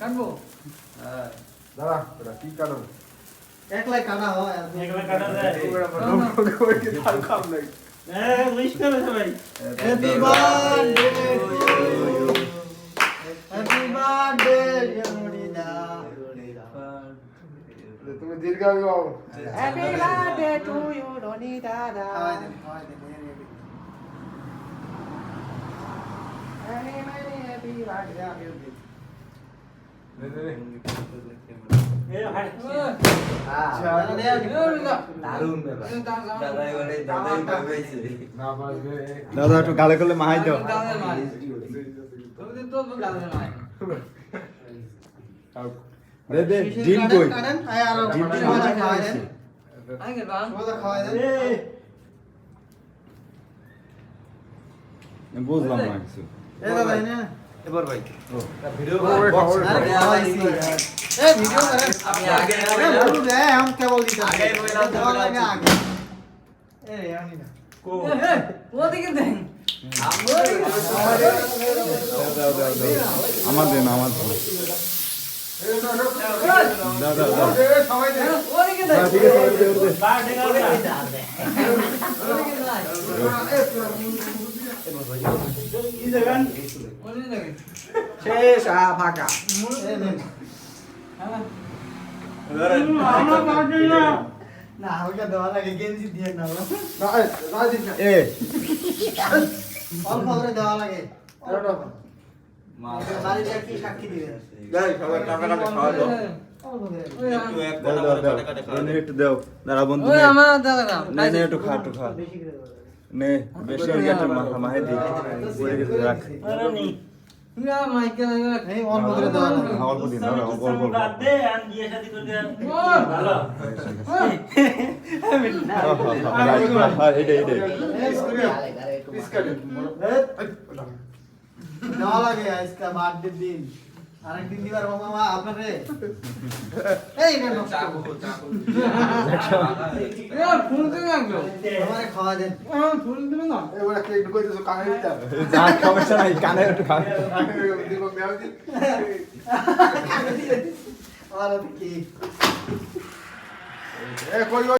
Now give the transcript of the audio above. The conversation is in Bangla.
কাটবো দাঁড়া বেটা কি কারণ একলাই কাটা হয় আর এগুলো কাটা যায় তার কাম নাই হ্যাঁ উইশ করো সবাই happy birthday to you happy birthday জনুরিদা তুমি দীর্ঘায়ু হও হ্যাপি বার্থডে টু ইউ রনিদা দা খাওয়াই দেন খাওয়াই দেন হ্যাপি বার্থডে হ্যাপি বার্থডে আমি এ ভাই দারুণ ব্যাপার দাদা না একটু গালে করলে মাহাই দাও। দে দে, ডিম কই? ডিম ডিম মজা খাওয়াই দেন আগে বাম মজা খাওয়াই দেন বুঝলাম না কিছু এ, দাদা, এনে। এবার ভাই ভিডিও আমার দেন আমার দেন। দাও শেষ আ ফাঁকা। না দেওয়া লাগে গেঞ্জি দিয়ে না এই, না দিস না এ। অল্প করে দেওয়া লাগে দাঁড়া কি সাক্ষী দিবেন সবাই টাকা টাকা খাওয়া দাও। একটু দাও। দাঁড়া বন্ধু একটু খা একটু খা। নে বেশি গেছে মাহে দি পড়ে গেছে রাখ আরে নি তুমি আর মাইকে লাগে এই অল্প করে দেওয়া লাগে হ্যাঁ, অল্প দিন দাও অল্প অল্প অল্প। বাদ দে আর বিয়ে শাদি করতে ভালো হ্যাঁ, এইটাই, এইটাই। পিস কাটে দেওয়া লাগে আজকে বার্থডে দিন আরেকদিন দিবার মামা আপনারে এই নেন চাকু চাকু এ ফোন দিন লাগল আমারে খাওয়া দেন। ফোন দিবেন না? এবারে কেক কইতেছো কানে দিতা যা সমস্যা নাই কানে একটু খা দিব দেও দি আর কি এ কই?